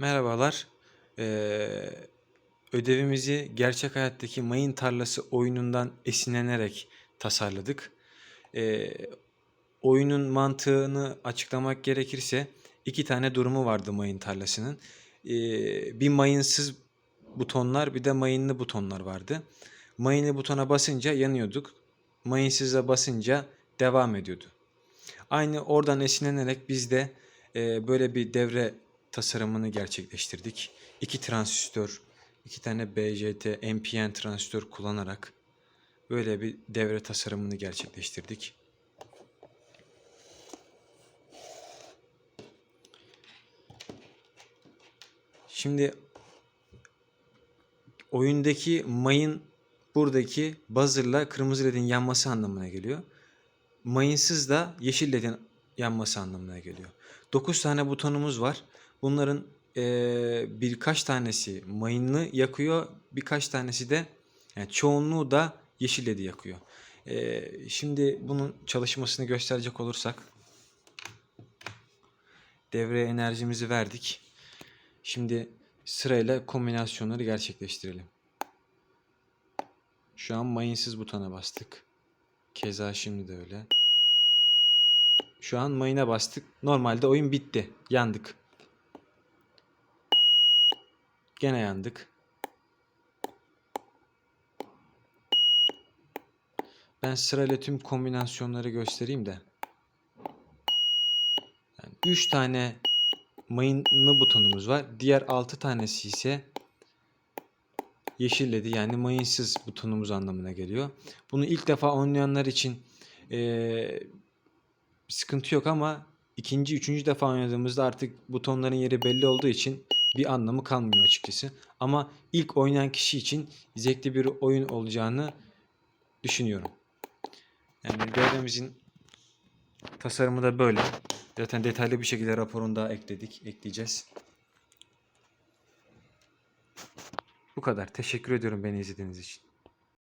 Merhabalar. Ee, ödevimizi gerçek hayattaki mayın tarlası oyunundan esinlenerek tasarladık. Ee, oyunun mantığını açıklamak gerekirse iki tane durumu vardı mayın tarlasının. Ee, bir mayınsız butonlar bir de mayınlı butonlar vardı. Mayınlı butona basınca yanıyorduk. Mayınsıza basınca devam ediyordu. Aynı oradan esinlenerek biz de e, böyle bir devre tasarımını gerçekleştirdik. İki transistör, iki tane BJT, NPN transistör kullanarak böyle bir devre tasarımını gerçekleştirdik. Şimdi oyundaki mayın buradaki buzzer'la kırmızı ledin yanması anlamına geliyor. Mayınsız da yeşil ledin yanması anlamına geliyor. 9 tane butonumuz var. Bunların eee, birkaç tanesi mayınlı yakıyor, birkaç tanesi de yani çoğunluğu da yeşil ledi yakıyor. Eee, şimdi bunun çalışmasını gösterecek olursak devreye enerjimizi verdik. Şimdi sırayla kombinasyonları gerçekleştirelim. Şu an mayınsız butona bastık. Keza şimdi de öyle. Şu an mayına bastık. Normalde oyun bitti. Yandık. Gene yandık. Ben sırayla tüm kombinasyonları göstereyim de. Yani 3 tane mayınlı butonumuz var. Diğer 6 tanesi ise yeşil ledi yani mayınsız butonumuz anlamına geliyor. Bunu ilk defa oynayanlar için bir sıkıntı yok ama ikinci, üçüncü defa oynadığımızda artık butonların yeri belli olduğu için bir anlamı kalmıyor açıkçası. Ama ilk oynayan kişi için zevkli bir oyun olacağını düşünüyorum. Yani devremizin tasarımı da böyle. Zaten detaylı bir şekilde raporunu daha ekledik, ekleyeceğiz. Bu kadar. Teşekkür ediyorum beni izlediğiniz için.